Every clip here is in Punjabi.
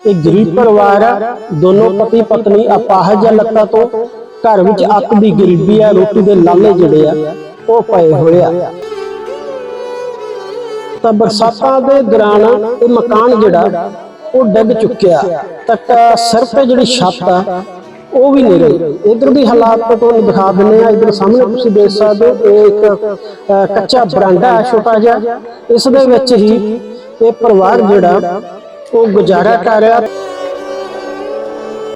ਇਹ ਗਰੀਬ ਪਰਿਵਾਰ ਆ, ਦੋਨੋਂ ਪਤੀ ਪਤਨੀ ਅਪਾਹਜ ਆ ਲੱਤਾਂ ਤੋਂ ਘਰ ਵਿੱਚ ਅੱਤ ਦੀ ਗਰੀਬੀ ਆ, ਰੋਟੀ ਦੇ ਲਾਲੇ ਜਿਹੜੇ ਆ, ਉਹ ਪਏ ਹੋਏ ਆ। ਤਾਂ ਬਰਸਾਤਾਂ ਦੇ ਦੌਰਾਨ ਇਹ ਮਕਾਨ ਜਿਹੜਾ, ਉਹ ਡਿੱਗ ਚੁੱਕਿਆ। ਤੱਕ ਸਿਰ ਜਿਹੜੀ ਛੱਤ ਆ, ਉਹ ਵੀ ਨਹੀਂ ਰਹੀ। ਇਧਰ ਦੀ ਹਾਲਾਤ ਤਾਂ ਤੁਹਾਨੂੰ ਦਿਖਾ ਦਿੰਨੇ ਆ ਇਧਰ ਸਾਹਮਣੇ ਤੁਸੀਂ ਦੇਖ ਸਕਦੇ ਹੋ, ਇਹ ਇੱਕ ਕੱਚਾ ਬਰਾਂਡਾ ਹੈ, ਛੋਟਾ ਜਿਹਾ। ਇਸ ਦੇ ਵਿੱਚ ਹੀ ਇਹ ਪਰਿਵਾਰ ਜਿਹੜਾ ਉਹ ਗੁਜ਼ਾਰਾ ਕਰ ਰਿਹਾ।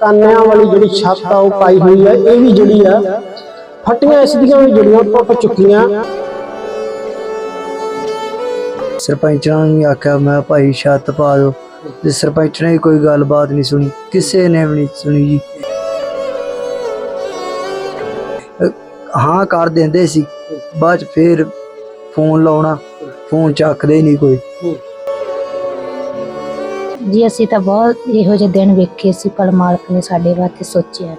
ਕਾਨਿਆਂ ਵਾਲੀ ਜਿਹੜੀ ਛੱਤ ਆ, ਉਹ ਪਾਈ ਹੋਈ ਹੈ ਇਹ ਵੀ ਜਿਹੜੀ ਆ, ਫਟੀਆਂ ਇਸ ਦੀਆਂ ਵੀ ਜਿਹੜੀਆਂ ਟੁੱਟ ਚੁੱਕੀਆਂ। ਸਰਪੰਚਾਂ ਨੇ ਆਖਿਆ, ਮੈਂ ਭਾਈ ਛੱਤ ਪਾ ਦਿਓ। ਤੇ ਸਰਪੰਚ ਨੇ ਕੋਈ ਗੱਲਬਾਤ ਨਹੀਂ ਸੁਣੀ। ਕਿਸੇ ਨੇ ਵੀ ਨਹੀਂ ਸੁਣੀ ਜੀ। ਹਾਂ, ਕਰ ਦਿੰਦੇ ਸੀ। ਬਾਅਦ 'ਚ ਫੇਰ ਫੋਨ ਲਾਉਣਾ। ਫੋਨ ਚੱਕਦੇ ਹੀ ਨਹੀਂ ਕੋਈ। ਜੀ ਅਸੀਂ ਤਾਂ ਬਹੁਤ ਇਹੋ ਜਿਹੇ ਦਿਨ ਵੇਖੇ ਸੀ ਪਰ ਮਾਲਕ ਨੇ ਸਾਡੇ ਵਾਸਤੇ ਸੋਚਿਆ।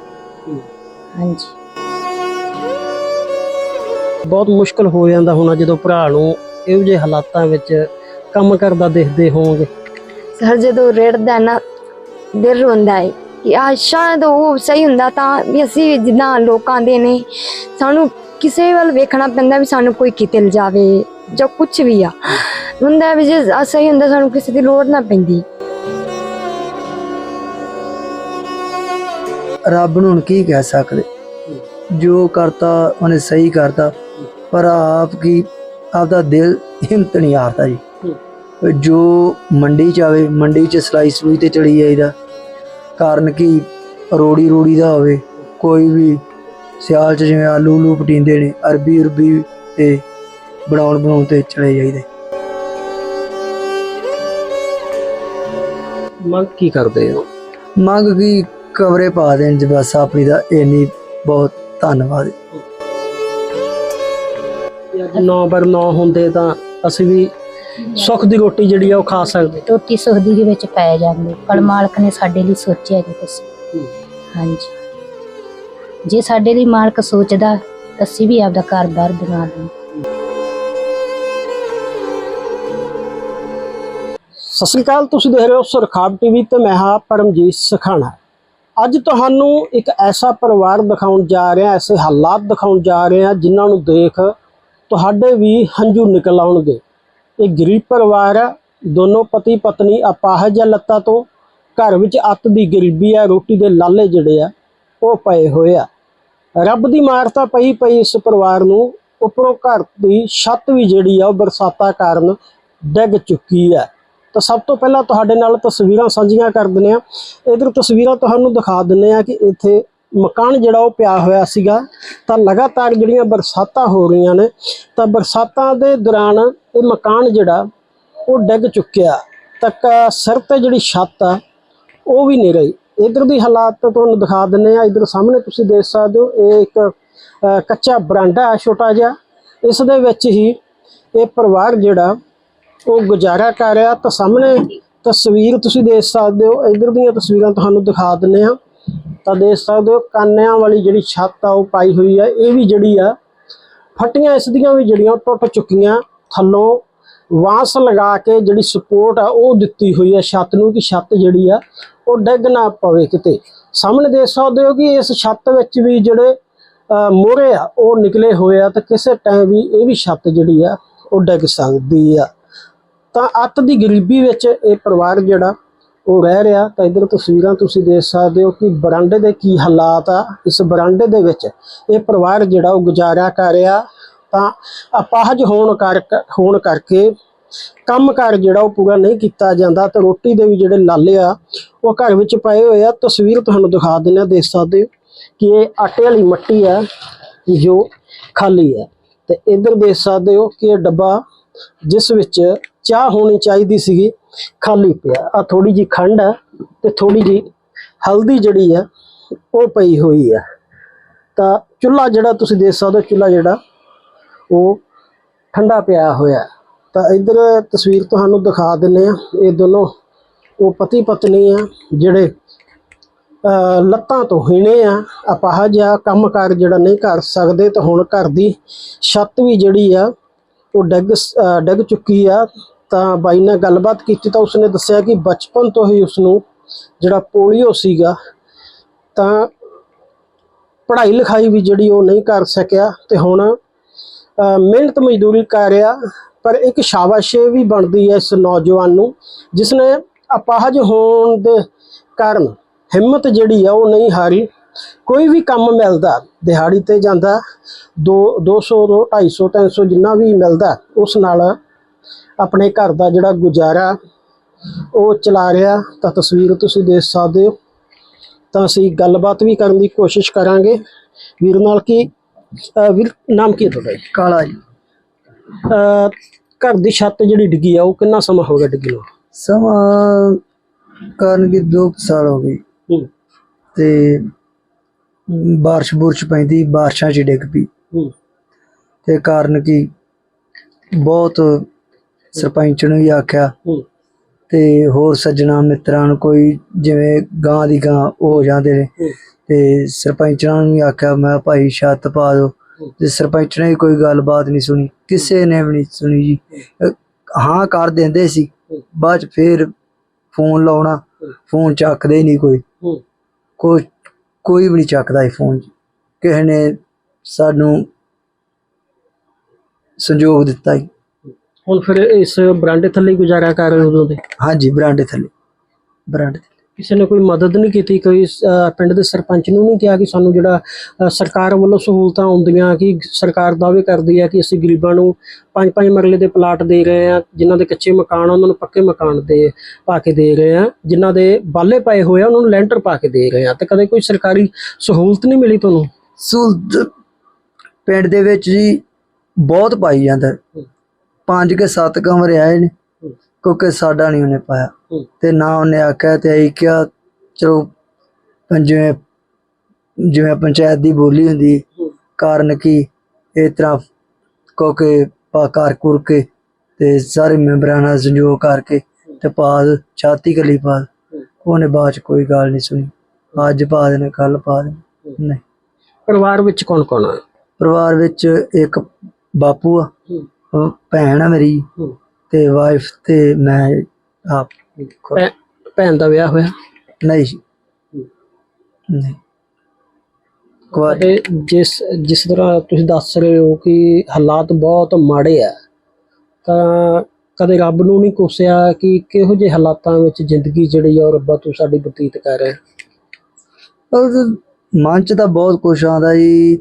ਹਾਂਜੀ। ਬਹੁਤ ਮੁਸ਼ਕਲ ਹੋ ਜਾਂਦਾ ਹੋਣਾ ਜਦੋਂ ਭਰਾ ਨੂੰ ਇਹੋ ਜਿਹੇ ਹਾਲਾਤਾਂ ਵਿੱਚ ਕੰਮ ਕਰਦਾ ਦੇਖਦੇ ਹੋਵੋਗੇ। ਸਰ ਜਦੋਂ ਰੇੜਦਾ ਨਾ ਦਿਲ ਰੋਂਦਾ ਹੈ ਕਿ ਆ ਸ਼ਾਇਦ ਉਹ ਸਹੀ ਹੁੰਦਾ ਤਾਂ ਵੀ ਅਸੀਂ ਵੀ ਜਿੱਦਾਂ ਲੋਕਾਂ ਦੇ ਨੇ ਸਾਨੂੰ ਕਿਸੇ ਵੱਲ ਵੇਖਣਾ ਪੈਂਦਾ ਵੀ ਸਾਨੂੰ ਕੋਈ ਕਿਤੇ ਲਿਜਾਵੇ ਜਾਂ ਕੁਝ ਵੀ ਆ। ਹੁੰਦਾ ਵੀ ਜੇ ਸਹੀ ਹੁੰਦਾ ਸਾਨੂੰ ਕਿਸੇ ਦੀ ਲੋੜ ਨਾ ਪੈਂਦੀ। ਰੱਬ ਨੂੰ ਹੁਣ ਕੀ ਕਹਿ ਸਕਦੇ? ਜੋ ਕਰਤਾ ਉਹਨੇ ਸਹੀ ਕਰਤਾ। ਪਰ ਆਪ ਕੀ ਆਪਦਾ ਦਿਲ ਹਿੰਮਤ ਨਹੀਂ ਹਾਰਦਾ ਜੀ। ਜੋ ਮੰਡੀ ਚ ਆਵੇ ਮੰਡੀ ਚ ਸਲਾਈ ਸਲੂਈ ਤੇ ਚੜੀ ਜਾਈਦਾ। ਕਾਰਨ ਕੀ? ਰੋੜੀ ਰੋੜੀ ਦਾ ਹੋਵੇ ਕੋਈ ਵੀ ਸਿਆਲ ਚ ਜਿਵੇਂ ਆਲੂ ਲੂ ਪਟੀਂਦੇ ਨੇ ਅਰਬੀ ਅਰਬੀ ਤੇ ਬਣਾਉਣ ਬਣਾਉਣ ਤੇ ਚਲੇ ਜਾਈਦੇ। ਮੰਗ ਕੀ ਕਰਦੇ ਹੋ? ਮੰਗ ਕੀ? ਕਵਰੇ ਪਾ ਦੇਣ ਜੀ ਬਸ ਆਪਣੀ ਦਾ ਇੰਨੀ ਬਹੁਤ ਧੰਨਵਾਦ। ਅੱਜ 9 ਬਰ 9 ਹੁੰਦੇ ਤਾਂ ਅਸੀਂ ਵੀ ਸੁੱਖ ਦੀ ਰੋਟੀ ਜਿਹੜੀ ਆ ਉਹ ਖਾ ਸਕਦੇ। ਟੋਟੀ ਸੁਖਦੀ ਦੇ ਵਿੱਚ ਪੈ ਜਾਂਦੇ। ਪਰ ਮਾਲਕ ਨੇ ਸਾਡੇ ਲਈ ਸੋਚਿਆ ਜੀ ਤੁਸੀਂ ਹਾਂਜੀ। ਜੇ ਸਾਡੇ ਲਈ ਮਾਲਕ ਸੋਚਦਾ ਤਾਂ ਅਸੀਂ ਵੀ ਆਪਦਾ ਘਰ-ਬਾਰ ਬਣਾ ਦਿੰਦੇ ਸਤਿ ਸ੍ਰੀ ਅਕਾਲ ਤੁਸੀਂ ਦੇਖ ਰਹੇ ਹੋ ਸੁਰਖਾਬ ਟੀਵੀ ਤੇ ਮੈਂ ਹਾਂ ਪਰਮਜੀਤ ਸਖਾਣਾ। ਅੱਜ ਤੁਹਾਨੂੰ ਇੱਕ ਐਸਾ ਪਰਿਵਾਰ ਦਿਖਾਉਣ ਜਾ ਰਿਹਾ, ਐਸੇ ਹਾਲਾਤ ਦਿਖਾਉਣ ਜਾ ਰਹੇ ਹਾਂ, ਜਿਨ੍ਹਾਂ ਨੂੰ ਦੇਖ ਤੁਹਾਡੇ ਵੀ ਹੰਝੂ ਨਿਕਲ ਆਉਣਗੇ। ਇਹ ਗਰੀਬ ਪਰਿਵਾਰ ਹੈ, ਦੋਨੋਂ ਪਤੀ ਪਤਨੀ ਅਪਾਹਜ ਆ ਲੱਤਾਂ ਤੋਂ। ਘਰ ਵਿੱਚ ਅੱਤ ਦੀ ਗਰੀਬੀ ਹੈ, ਰੋਟੀ ਦੇ ਲਾਲੇ ਜਿਹੜੇ ਆ, ਉਹ ਪਏ ਹੋਏ ਆ। ਰੱਬ ਦੀ ਮਾਰ ਤਾਂ ਪਈ ਪਈ ਇਸ ਪਰਿਵਾਰ ਨੂੰ, ਉੱਪਰੋਂ ਘਰ ਦੀ ਛੱਤ ਵੀ ਜਿਹੜੀ ਆ, ਉਹ ਬਰਸਾਤਾਂ ਕਾਰਨ ਡਿੱਗ ਚੁੱਕੀ ਹੈ। ਤਾਂ ਸਭ ਤੋਂ ਪਹਿਲਾਂ ਤੁਹਾਡੇ ਨਾਲ ਤਸਵੀਰਾਂ ਸਾਂਝੀਆਂ ਕਰ ਦਿੰਦੇ ਆ ਇਧਰ ਤਸਵੀਰਾਂ ਤੁਹਾਨੂੰ ਦਿਖਾ ਦਿੰਦੇ ਆ ਕਿ ਇੱਥੇ ਮਕਾਨ ਜਿਹੜਾ ਉਹ ਪਿਆ ਹੋਇਆ ਸੀਗਾ। ਤਾਂ ਲਗਾਤਾਰ ਜਿਹੜੀਆਂ ਬਰਸਾਤਾਂ ਹੋ ਰਹੀਆਂ ਨੇ, ਤਾਂ ਬਰਸਾਤਾਂ ਦੇ ਦੌਰਾਨ ਇਹ ਮਕਾਨ ਜਿਹੜਾ, ਉਹ ਡਿੱਗ ਚੁੱਕਿਆ। ਤੱਕ ਸਿਰ ਤੇ ਜਿਹੜੀ ਛੱਤ ਆ, ਉਹ ਵੀ ਨਹੀਂ ਰਹੀ। ਇਧਰ ਦੀ ਹਾਲਾਤ ਤੁਹਾਨੂੰ ਦਿਖਾ ਦਿੰਨੇ ਆ ਇਧਰ ਸਾਹਮਣੇ ਤੁਸੀਂ ਦੇਖ ਸਕਦੇ ਹੋ, ਇਹ ਇੱਕ ਕੱਚਾ ਬਰਾਂਡਾ ਹੈ, ਛੋਟਾ ਜਿਹਾ। ਇਸ ਦੇ ਵਿੱਚ ਹੀ ਇਹ ਪਰਿਵਾਰ ਜਿਹੜਾ ਉਹ ਗੁਜ਼ਾਰਾ ਕਰ ਰਿਹਾ ਤਾਂ ਸਾਹਮਣੇ ਤਸਵੀਰ ਤੁਸੀਂ ਦੇਖ ਸਕਦੇ ਹੋ, ਇਧਰ ਦੀਆਂ ਤਸਵੀਰਾਂ ਤੁਹਾਨੂੰ ਦਿਖਾ ਦਿੰਨੇ ਆ ਤਾਂ ਦੇਖ ਸਕਦੇ ਹੋ, ਕਾਨਿਆਂ ਵਾਲੀ ਜਿਹੜੀ ਛੱਤ ਆ, ਉਹ ਪਾਈ ਹੋਈ ਆ। ਇਹ ਵੀ ਜਿਹੜੀ ਆ, ਫਟੀਆਂ ਇਸ ਦੀਆਂ ਵੀ ਜਿਹੜੀਆਂ, ਉਹ ਟੁੱਟ ਚੁੱਕੀਆਂ। ਥੱਲੋਂ ਵਾਂਸ ਲਗਾ ਕੇ ਜਿਹੜੀ ਸਪੋਰਟ ਆ, ਉਹ ਦਿੱਤੀ ਹੋਈ ਆ ਛੱਤ ਨੂੰ ਕਿ ਛੱਤ ਜਿਹੜੀ ਆ, ਉਹ ਡਿੱਗ ਨਾ ਪਵੇ ਕਿਤੇ। ਸਾਹਮਣੇ ਦੇਖ ਸਕਦੇ ਹੋ ਕਿ ਇਸ ਛੱਤ ਵਿੱਚ ਵੀ ਜਿਹੜੇ ਮੋਰੇ ਆ, ਉਹ ਨਿਕਲੇ ਹੋਏ ਆ। ਤਾਂ ਕਿਸੇ ਟਾਈਮ ਵੀ ਇਹ ਵੀ ਛੱਤ ਜਿਹੜੀ ਆ, ਉਹ ਡਿੱਗ ਸਕਦੀ ਆ। ਤਾਂ ਅੱਤ ਦੀ ਗਰੀਬੀ ਵਿੱਚ ਇਹ ਪਰਿਵਾਰ ਜਿਹੜਾ ਉਹ ਰਹਿ ਰਿਹਾ, ਤਾਂ ਇਧਰ ਤਸਵੀਰਾਂ ਤੁਸੀਂ ਦੇਖ ਸਕਦੇ ਹੋ ਕਿ ਬਰਾਂਡੇ ਦੇ ਕੀ ਹਾਲਾਤ ਆ। ਇਸ ਬਰਾਂਡੇ ਦੇ ਵਿੱਚ ਇਹ ਪਰਿਵਾਰ ਜਿਹੜਾ ਉਹ ਗੁਜ਼ਾਰਾ ਕਰ ਰਿਹਾ। ਤਾਂ ਅਪਾਹਜ ਹੋਣ ਕਰ, ਹੋਣ ਕਰਕੇ ਕੰਮਕਾਰ ਜਿਹੜਾ ਉਹ ਪੂਰਾ ਨਹੀਂ ਕੀਤਾ ਜਾਂਦਾ। ਤੇ ਰੋਟੀ ਦੇ ਵੀ ਜਿਹੜੇ ਲਾਲੇ ਆ, ਉਹ ਘਰ ਵਿੱਚ ਪਏ ਹੋਏ ਆ। ਤਸਵੀਰ ਤੁਹਾਨੂੰ ਦਿਖਾ ਦਿੰਦੇ ਆ ਦੇਖ ਸਕਦੇ ਹੋ ਕਿ ਇਹ ਆਟੇ ਵਾਲੀ ਮੱਟੀ ਆ ਜੋ ਖਾਲੀ ਹੈ ਤੇ ਇੱਧਰ ਦੇਖ ਸਕਦੇ ਹੋ ਕਿ ਇਹ ਡੱਬਾ ਜਿਸ ਵਿੱਚ ਚਾਹ ਹੋਣੀ ਚਾਹੀਦੀ ਸੀਗੀ, ਖਾਲੀ ਪਿਆ। ਆ ਥੋੜੀ ਜੀ ਖੰਡ ਹੈ ਤੇ ਥੋੜੀ ਜੀ ਹਲਦੀ ਜਿਹੜੀ ਆ, ਉਹ ਪਈ ਹੋਈ ਆ। ਤਾਂ ਚੁੱਲ੍ਹਾ ਜਿਹੜਾ ਤੁਸੀਂ ਦੇਖ ਸਕਦੇ ਹੋ, ਚੁੱਲ੍ਹਾ ਜਿਹੜਾ, ਉਹ ਠੰਡਾ ਪਿਆ ਹੋਇਆ। ਤਾਂ ਇੱਧਰ ਤਸਵੀਰ ਤੁਹਾਨੂੰ ਦਿਖਾ ਦਿੰਨੇ ਆ ਇਹ ਦੋਨੋਂ ਉਹ ਪਤੀ ਪਤਨੀ ਆ, ਜਿਹੜੇ, ਅਹ, ਲੱਤਾਂ ਤੋਂ ਹੀਣੇ ਆ। ਅਪਾਹਜ ਆ ਕੰਮਕਾਰ ਜਿਹੜਾ ਨਹੀਂ ਕਰ ਸਕਦੇ, ਤਾਂ ਹੁਣ ਘਰ ਦੀ ਛੱਤ ਵੀ ਜਿਹੜੀ ਆ, ਉਹ ਡਿੱਗ ਡਿੱਗ ਚੁੱਕੀ ਆ। ਤਾਂ ਬਾਈ ਨਾਲ ਗੱਲਬਾਤ ਕੀਤੀ ਤਾਂ ਉਸਨੇ ਦੱਸਿਆ ਕਿ ਬਚਪਨ ਤੋਂ ਹੀ ਉਸਨੂੰ ਜਿਹੜਾ ਪੋਲੀਓ ਸੀਗਾ, ਤਾਂ ਪੜ੍ਹਾਈ ਲਿਖਾਈ ਵੀ ਜਿਹੜੀ ਉਹ ਨਹੀਂ ਕਰ ਸਕਿਆ ਤੇ ਹੁਣ ਮਿਹਨਤ ਮਜ਼ਦੂਰੀ ਕਰ ਰਿਹਾ, ਪਰ ਇੱਕ ਸ਼ਾਬਾਸ਼ੇ ਵੀ ਬਣਦੀ ਹੈ ਇਸ ਨੌਜਵਾਨ ਨੂੰ ਜਿਸ ਨੇ ਅਪਾਹਜ ਹੋਣ ਦੇ ਕਾਰਨ ਹਿੰਮਤ ਜਿਹੜੀ ਆ ਉਹ ਨਹੀਂ ਹਾਰੀ, ਕੋਈ ਵੀ ਕੰਮ ਮਿਲਦਾ, ਦਿਹਾੜੀ ਤੇ ਜਾਂਦਾ 2 200 ਤੋਂ 250 300 ਜਿੰਨਾ ਵੀ ਮਿਲਦਾ, ਉਸ ਨਾਲ ਆਪਣੇ ਘਰ ਦਾ ਜਿਹੜਾ ਗੁਜ਼ਾਰਾ ਉਹ ਚਲਾ ਰਿਹਾ ਤਾਂ ਤਸਵੀਰ ਤੁਸੀਂ ਦੇਖ ਸਕਦੇ ਹੋ। ਤਾਂ ਅਸੀਂ ਗੱਲਬਾਤ ਵੀ ਕਰਨ ਦੀ ਕੋਸ਼ਿਸ਼ ਕਰਾਂਗੇ। ਵੀਰ ਨਾਲ ਕਿ ਵੀਰ ਨਾਮ ਕੀ ਹੈ ਤੁਹਾਡਾ? ਕਾਲਾ ਜੀ। ਘਰ ਦੀ ਛੱਤ ਜਿਹੜੀ ਡਿੱਗੀ ਆ ਉਹ ਕਿੰਨਾ ਸਮਾਂ ਹੋ ਗਿਆ ਡਿੱਗੀ ਨੂੰ? ਸਮਾਂ ਕਰਨ ਕੀ 2 ਸਾਲ ਹੋ ਗਏ। ਤੇ ਬਾਰਿਸ਼ ਬੁਰਸ਼ ਪੈਂਦੀ ਬਾਰਿਸ਼ਾਂ 'ਚ ਡਿੱਗ ਪਈ। ਤੇ ਕਾਰਨ ਕੀ? ਬਹੁਤ ਸਰਪੰਚ ਨੂੰ ਵੀ ਆਖਿਆ ਤੇ ਹੋਰ ਸੱਜਣਾ ਮਿੱਤਰਾਂ ਨੂੰ ਕੋਈ ਜਿਵੇਂ ਗਾਂ ਦੀ ਗਾਂ ਉਹ ਹੋ ਜਾਂਦੇ ਨੇ। ਤੇ ਸਰਪੰਚਾਂ ਨੂੰ ਵੀ ਆਖਿਆ ਮੈਂ ਭਾਈ ਛੱਤ ਪਾ ਦਿਓ। ਤੇ ਸਰਪੰਚ ਨੇ ਕੋਈ ਗੱਲਬਾਤ ਨਹੀਂ ਸੁਣੀ। ਕਿਸੇ ਨੇ ਵੀ ਨਹੀਂ ਸੁਣੀ ਜੀ। ਹਾਂ। ਕਰ ਦਿੰਦੇ ਸੀ। ਬਾਅਦ ਚ ਫੇਰ ਫੋਨ ਲਾਉਣਾ। ਫੋਨ ਚੱਕਦੇ ਨਹੀਂ ਕੋਈ। ਕੋਈ ਕੋਈ ਵੀ ਨਹੀਂ ਚੱਕਦਾ ਇਹ ਫੋਨ ਕਿਸੇ ਨੇ ਸਾਨੂੰ ਸੰਯੋਗ ਦਿੱਤਾ ਹੀ ਹੁਣ ਫਿਰ ਇਸ ਬਰਾਂਡੇ ਥੱਲੇ ਹੀ ਗੁਜ਼ਾਰਾ ਕਰ ਰਹੇ ਉਦੋਂ ਦੇ? ਹਾਂਜੀ ਬਰਾਂਡੇ ਥੱਲੇ। ਬਰਾਂਡੇ ਥੱਲੇ। ਕਿਸੇ ਨੇ ਕੋਈ ਮਦਦ ਨਹੀਂ ਕੀਤੀ? ਕੋਈ ਅਹ, ਪਿੰਡ ਦੇ ਸਰਪੰਚ ਨੂੰ ਨਹੀਂ ਕਿਹਾ ਕਿ ਸਾਨੂੰ ਜਿਹੜਾ ਅਹ, ਸਰਕਾਰ ਵੱਲੋਂ ਸਹੂਲਤਾਂ ਆਉਂਦੀਆਂ ਕਿ ਸਰਕਾਰ ਦਾਅਵੇ ਕਰਦੀ ਹੈ ਕਿ ਅਸੀਂ ਗਰੀਬਾਂ ਨੂੰ ਪੰਜ ਪੰਜ ਮਰਲੇ ਦੇ ਪਲਾਟ ਦੇ ਰਹੇ ਹਾਂ ਜਿਨ੍ਹਾਂ ਦੇ ਕੱਚੇ ਮਕਾਨ ਆ, ਉਹਨਾਂ ਨੂੰ ਪੱਕੇ ਮਕਾਨ ਦੇ ਪਾ ਕੇ ਦੇ ਰਹੇ ਹਾਂ। ਜਿਨ੍ਹਾਂ ਦੇ ਬਾਲੇ ਪਏ ਹੋਏ ਆ ਉਹਨਾਂ ਨੂੰ ਲੈਂਟਰ ਪਾ ਕੇ ਦੇ ਰਹੇ ਹਾਂ। ਤੇ ਕਦੇ ਕੋਈ ਸਰਕਾਰੀ ਸਹੂਲਤ ਨਹੀਂ ਮਿਲੀ ਤੁਹਾਨੂੰ? ਸਹੂਲਤ ਪਿੰਡ ਦੇ ਵਿੱਚ ਜੀ ਬਹੁਤ ਪਾਈ ਜਾਂਦਾ। ਹੈ। ਪੰਜ ਕੇ ਸੱਤ ਕਮਰੇ ਆਏ ਨੇ। ਕਿਉਂਕਿ ਸਾਡਾ ਨਹੀਂ ਉਹਨੇ ਪਾਇਆ। ਤੇ ਨਾ ਉਹਨੇ ਆਖਿਆ ਤੇ ਅਸੀਂ ਕਿਹਾ ਚਲੋ ਜਿਵੇਂ ਜਿਵੇਂ ਪੰਚਾਇਤ ਦੀ ਬੋਲੀ ਹੁੰਦੀ। ਕਾਰਨ ਕੀ ਇਸ ਤਰ੍ਹਾਂ ਕਿਉਂਕਿ ਪਾ ਕਰ ਕੇ ਤੇ ਸਾਰੇ ਮੈਂਬਰਾਂ ਨਾਲ ਸੰਯੋਗ ਕਰਕੇ ਤੇ ਪਾ ਛਾਤੀ ਕਲੀ ਪਾ ਦਿਓ। ਉਹਨੇ ਬਾਅਦ ਚ ਕੋਈ ਗੱਲ ਨਹੀਂ ਸੁਣੀ। ਅੱਜ ਪਾ ਦੇਣੇ ਕੱਲ ਪਾ ਦੇਣੇ। ਨਹੀਂ। ਪਰਿਵਾਰ ਵਿੱਚ ਕੌਣ ਕੌਣ ਹੈ ਪਰਿਵਾਰ ਵਿੱਚ ਇੱਕ ਬਾਪੂ ਆ। ਭੈਣ ਆ ਮੇਰੀ। ਤੇ ਵਾਈਫ ਤੇ ਮੈਂ ਆਪ। ਭੈ- ਭੈਣ ਦਾ ਵਿਆਹ ਹੋਇਆ? ਨਹੀਂ ਜੀ। ਨਹੀਂ। ਕੁਆਰੀ ਤੇ ਜਿਸ ਜਿਸ ਤਰ੍ਹਾਂ ਤੁਸੀਂ ਦੱਸ ਰਹੇ ਹੋ ਕਿ ਹਾਲਾਤ ਬਹੁਤ ਮਾੜੇ ਆ ਤਾਂ ਕਦੇ ਰੱਬ ਨੂੰ ਨਹੀਂ ਕੋਸਿਆ ਕਿ ਕਿਹੋ ਜਿਹੇ ਹਾਲਾਤਾਂ ਵਿੱਚ ਜ਼ਿੰਦਗੀ ਜਿਹੜੀ ਆ ਉਹ ਰੱਬਾ ਤੂੰ ਸਾਡੀ ਬਤੀਤ ਕਰ ਰਿਹਾ? ਉਹ ਮਨ ਚ ਤਾਂ ਬਹੁਤ ਕੁਛ ਆਉਂਦਾ ਜੀ।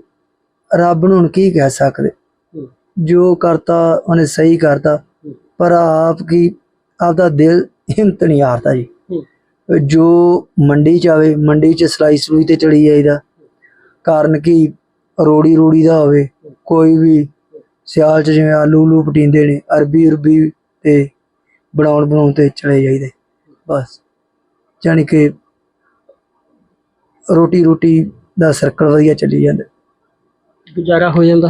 ਰੱਬ ਨੂੰ ਹੁਣ ਕੀ ਕਹਿ ਸਕਦੇ? ਜੋ ਕਰਤਾ ਉਹਨੇ ਸਹੀ ਕਰਤਾ। ਪਰ ਆਪ ਕੀ? ਆਪਦਾ ਦਿਲ ਹਿੰਮਤ ਨਹੀਂ ਹਾਰਦਾ ਜੀ। ਜੋ ਮੰਡੀ ਚ ਆਵੇ ਮੰਡੀ ਚ ਸਲਾਈ ਸਲੂਈ ਤੇ ਚੜੀ ਜਾਈਦਾ। ਕਾਰਨ ਕੀ? ਰੋੜੀ ਰੋੜੀ ਦਾ ਹੋਵੇ ਕੋਈ ਵੀ। ਸਿਆਲ ਚ ਜਿਵੇਂ ਆਲੂ ਲੂ ਪਟੀਂਦੇ ਨੇ ਅਰਬੀ ਅਰਬੀ ਤੇ ਬਣਾਉਣ ਬਣਾਉਣ ਤੇ ਚਲੇ ਜਾਈਦੇ। ਬਸ। ਜਾਣੀ ਕਿ ਰੋਟੀ ਰੋਟੀ ਦਾ ਸਰਕਲ ਵਧੀਆ ਚੱਲੀ ਜਾਂਦਾ। ਗੁਜ਼ਾਰਾ ਹੋ ਜਾਂਦਾ।